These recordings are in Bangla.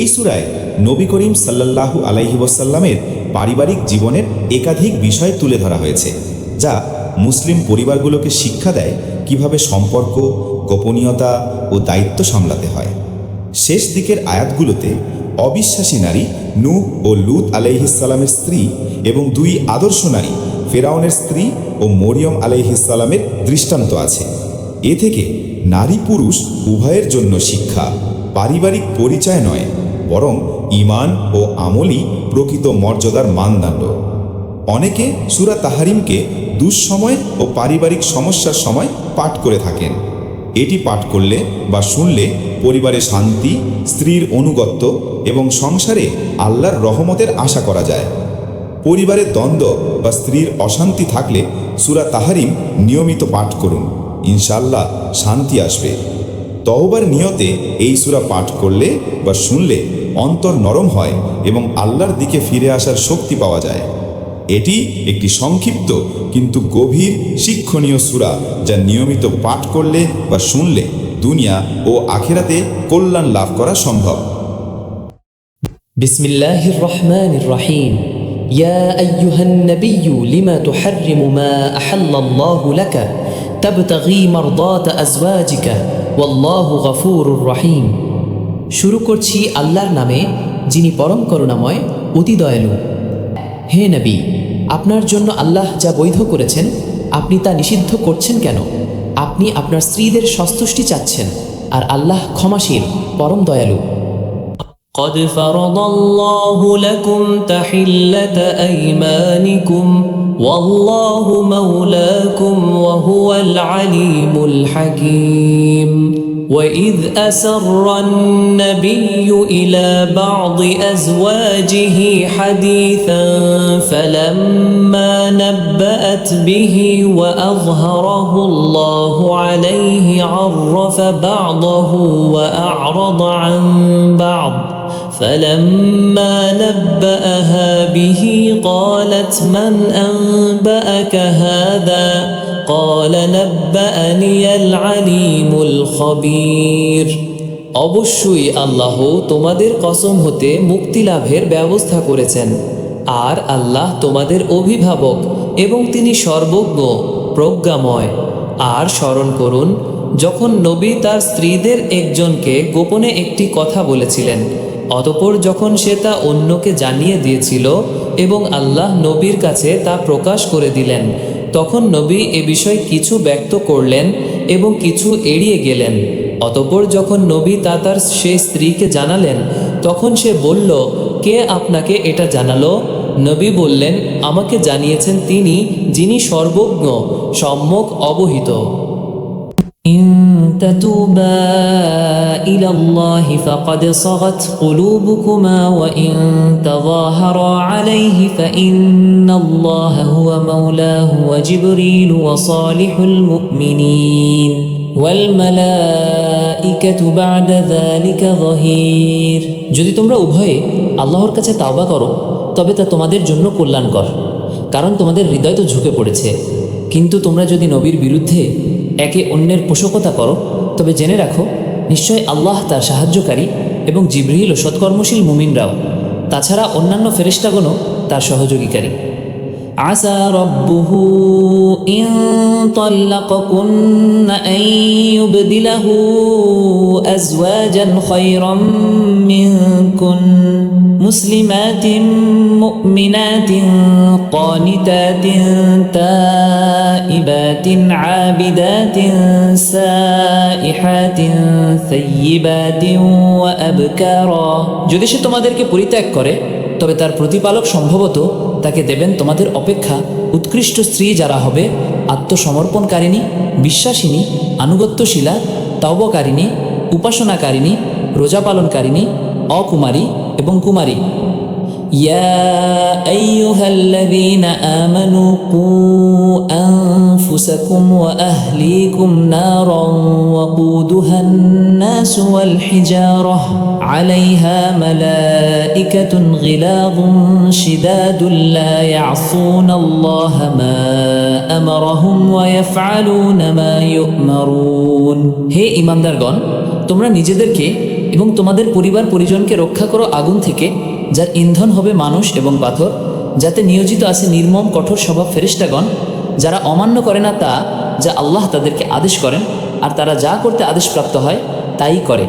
এই সুরায় নবী করিম সাল্লাল্লাহু আলাইহি ওয়াসাল্লামের পারিবারিক জীবনের একাধিক বিষয় তুলে ধরা হয়েছে, যা মুসলিম পরিবারগুলোকে শিক্ষা দেয় কীভাবে সম্পর্ক, গোপনীয়তা ও দায়িত্ব সামলাতে হয়। শেষ দিকের আয়াতগুলোতে অবিশ্বাসী নারী নূহ ও লুত আলাইহিসালামের স্ত্রী এবং দুই আদর্শ নারী, ফেরাউনের স্ত্রী ও মরিয়ম আলাইহিসালামের দৃষ্টান্ত আছে। এ থেকে নারী পুরুষ উভয়ের জন্য শিক্ষা পারিবারিক পরিচয় নয় বরং ইমান ও আমলই প্রকৃত মর্যাদার মানদণ্ড। অনেকে সুরা তাহারিমকে দুঃসময় ও পারিবারিক সমস্যার সময় পাঠ করে থাকেন। এটি পাঠ করলে বা শুনলে পরিবারে শান্তি, স্ত্রীর অনুগত্য এবং সংসারে আল্লাহর রহমতের আশা করা যায়। পরিবারে দ্বন্দ্ব বা স্ত্রীর অশান্তি থাকলে সুরা তাহারিম নিয়মিত পাঠ করুন। ইনশাল্লাহ শান্তি আসবে। তহবার নিয়তে এই সুরা পাঠ করলে বা শুনলে অন্তর নরম হয় এবং আল্লাহর দিকে ফিরে আসার শক্তি পাওয়া যায় এটি একটি সংক্ষিপ্ত কিন্তু গভীর শিক্ষণীয় সুরা যা নিয়মিত পাঠ করলে বা শুনলে দুনিয়া ও আখেরাতে কল্যাণ লাভ করা সম্ভব بسم الله الرحمن الرحيم يا أيها النبي لما تحرم ما أحل الله لك تبتغي مرضات أزواجك والله غفور رحيم শুরু করছি আল্লাহর নামে যিনি পরম করুণাময় অতি দয়ালু হে নবী আপনার জন্য আল্লাহ যা বৈধ করেছেন আপনি তা নিষিদ্ধ করছেন কেন আপনি আপনার স্ত্রীদের সন্তুষ্টি চাচ্ছেন আর আল্লাহ ক্ষমাশীল পরম দয়ালু قد فرض الله لكم تحلة أيمانكم والله مولاكم وهو العليم الحكيم. وإذ أسر النبي إلى بعض أزواجه حديثا فلما نبأت به وأظهره الله عليه عرف بعضه وأعرض عن بعض. فلما نبأها به قالت من أنبأك هذا قال نبأني العليم الخبير অবশ্যই আল্লাহ তোমাদের কসম হতে মুক্তি লাভের ব্যবস্থা করেছেন আর আল্লাহ তোমাদের অভিভাবক এবং তিনি সর্বজ্ঞ প্রজ্ঞাময় আর স্মরণ করুন যখন নবী তার স্ত্রীদের একজনকে গোপনে একটি কথা বলেছিলেন অতপর যখন সে তা অন্যকে জানিয়ে দিয়েছিল এবং আল্লাহ নবীর কাছে তা প্রকাশ করে দিলেন, তখন নবী এ বিষয়ে কিছু ব্যক্ত করলেন এবং কিছু এড়িয়ে গেলেন। অতপর যখন নবী তা তার সে স্ত্রীকে জানালেন, তখন সে বলল, কে আপনাকে এটা জানালো? নবী বললেন, আমাকে জানিয়েছেন তিনি যিনি সর্বজ্ঞ, সম্যক, অবহিত। تتوبا إلى الله فقد صغت قلوبكما وإن تظاهرا عليه فإن الله هو مولاه وجبريل وصالح المؤمنين والملائكة بعد ذلك ظهير যদি তোমরা উভয়ে আল্লাহর কাছে তাওবা করো তবে তা তোমাদের জন্য কল্যাণকর কারণ তোমাদের হৃদয় তো ঝুঁকে পড়েছে কিন্তু তোমরা যদি নবীর বিরুদ্ধে একে অন্যের পোষকতা করো তবে জেনে রাখো নিশ্চয় আল্লাহ তার সাহায্যকারী এবং জিব্রিল ও সৎকর্মশীল মুমিনরাও তাছাড়া অন্যান্য ফেরিস্তাগণও তার সহযোগীকারী عسى ربه إن طلقكن أن يبدله أزواجا خيرا منكن مسلمات مؤمنات قانتات تائبات عابدات سائحات ثيبات وأبكارا যদি সে তোমাদেরকে পরিত্যাগ করে তবে তার প্রতিপালক সম্ভবত তাকে দেবেন তোমাদের অপেক্ষা উৎকৃষ্ট স্ত্রী যারা হবে আত্মসমর্পণকারিণী বিশ্বাসিনী আনুগত্যশীলা তবকারিণী উপাসনাকারিণী রোজা পালনকারিণী অকুমারী এবং কুমারী يا أيها الذين آمنوا قوا أنفسكم وأهليكم نارا وقودها الناس والحجارة عليها ملائكة غلاظ شداد لا يعصون الله ما أمرهم ويفعلون ما يؤمرون হে ইমানদারগণ তোমরা নিজেদেরকে এবং তোমাদের পরিবার পরিজনকে রক্ষা করো আগুন থেকে যার ইন্ধন হবে মানুষ এবং পাথর যাতে নিয়োজিত আছে নির্মম কঠোর স্বভাব ফেরিস্তাগণ যারা অমান্য করে না তা যা আল্লাহ তাদেরকে আদেশ করেন আর তারা যা করতে আদেশপ্রাপ্ত হয় তাই করে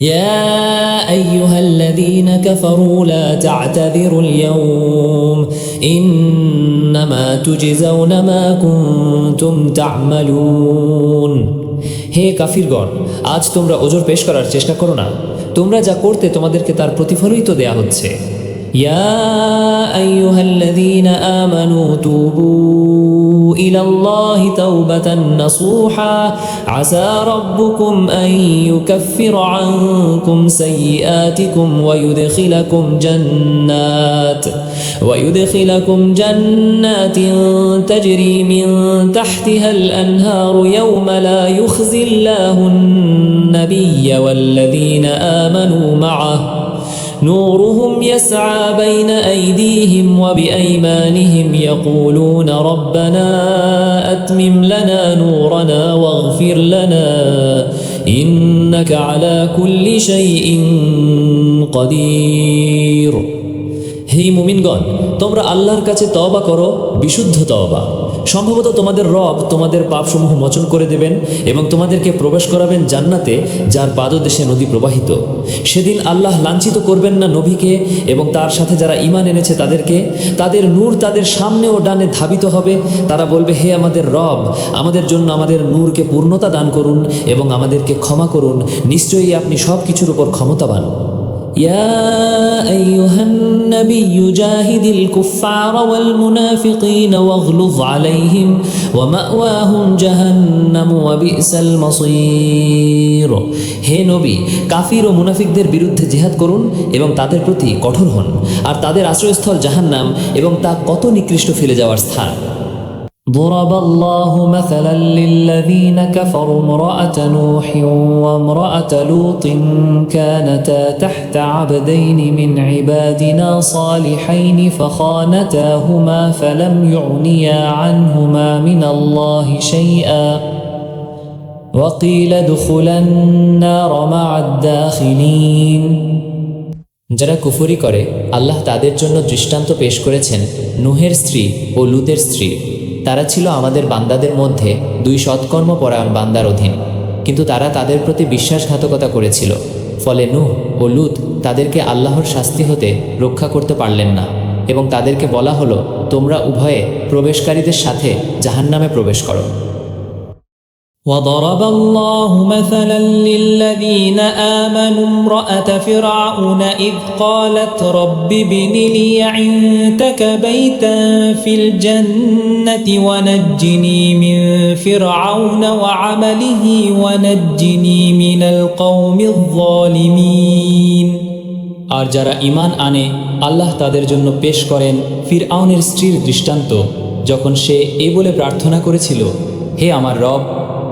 يا أيها الذين كفروا لا تعتذروا اليوم إنما تجزون ما كنتم تعملون হে কাফিরগণ, আজ তোমরা ওজোর পেশ করার চেষ্টা করো না। তোমরা যা করতে তোমাদেরকে তার প্রতিফলই তো দেয়া হচ্ছে। يا أيها الذين آمنوا توبوا إلى الله توبة نصوحا. عسى ربكم أن يكفر عنكم سيئاتكم ويدخلكم جنات ويدخلكم جنات تجري من تحتها الأنهار يوم لا يخزي الله النبي والذين آمنوا معه. نورهم يسعى بين أيديهم وبأيمانهم يقولون ربنا أتمم لنا نورنا واغفر لنا إنك على كل شيء قدير. হে মুমিনগণ, তোমরা আল্লাহর কাছে তওবা করো, বিশুদ্ধ তওবা। সম্ভবত তোমাদের রব তোমাদের পাপসমূহ মোচন করে দেবেন এবং তোমাদেরকে প্রবেশ করাবেন জান্নাতে, যার পাদদেশে নদী প্রবাহিত। সেদিন আল্লাহ লাঞ্ছিত করবেন না নবীকে এবং তার সাথে যারা ইমান এনেছে তাদেরকে। তাদের নূর তাদের সামনে ও ডানে ধাবিত হবে। তারা বলবে, হে আমাদের রব, আমাদের জন্য আমাদের নূরকে পূর্ণতা দান করুন এবং আমাদেরকে ক্ষমা করুন। নিশ্চয়ই আপনি সব কিছুর উপর ক্ষমতাবান। يا أيها النبي جاهد الكفار والمنافقين واغلظ عليهم ومأواهم جهنم وبئس المصير হে নবী কাফির ও মুনাফিকদের বিরুদ্ধে জিহাদ করুন এবং তাদের প্রতি কঠোর হন আর তাদের আশ্রয়স্থল জাহান্নাম এবং তা কত নিকৃষ্ট ফেলে যাওয়ার স্থান ضرب الله مثلا للذين كفروا امرأة نوح وامرأة لوط كانتا تحت عبدين من عبادنا صالحين فخانتاهما فلم يغنيا عنهما من الله شيئا وقيل ادخلا النار مع الداخلين যারা কুফরি করে আল্লাহ তাদের জন্য দৃষ্টান্ত পেশ করেছেন নুহের স্ত্রী ও লুতের স্ত্রী তারা ছিল আমাদের বান্দাদের মধ্যে দুই সৎকর্ম পরায়ণ বান্দার অধীন। কিন্তু তারা তাদের প্রতি বিশ্বাসঘাতকতা করেছিল। ফলে নুহ ও লুত তাদেরকে আল্লাহর শাস্তি হতে রক্ষা করতে পারলেন না এবং তাদেরকে বলা হলো, তোমরা উভয়ে প্রবেশকারীদের সাথে জাহান্নামে প্রবেশ করো। وضرب الله مثلا للذين آمنوا امرأة فرعون إذ قالت رب ابن لي عندك بيتا في الجنة ونجني من فرعون وعمله ونجني من القوم الظالمين আর যারা ইমান আনে আল্লাহ তাদের জন্য পেশ করেন ফিরআউনের স্ত্রীর দৃষ্টান্ত যখন সে এ বলে প্রার্থনা করেছিল হে আমার রব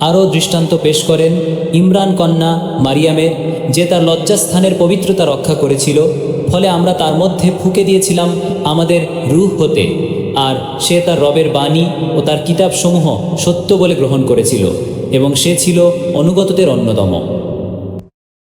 আরও দৃষ্টান্ত পেশ করেন ইমরান কন্যা মারিয়ামের, যে তার লজ্জাস্থানের পবিত্রতা রক্ষা করেছিল, ফলে আমরা তার মধ্যে ফুঁকে দিয়েছিলাম আমাদের রুহ হতে, আর সে তার রবের বাণী ও তার কিতাবসমূহ সত্য বলে গ্রহণ করেছিল, এবং সে ছিল অনুগতদের অন্যতম।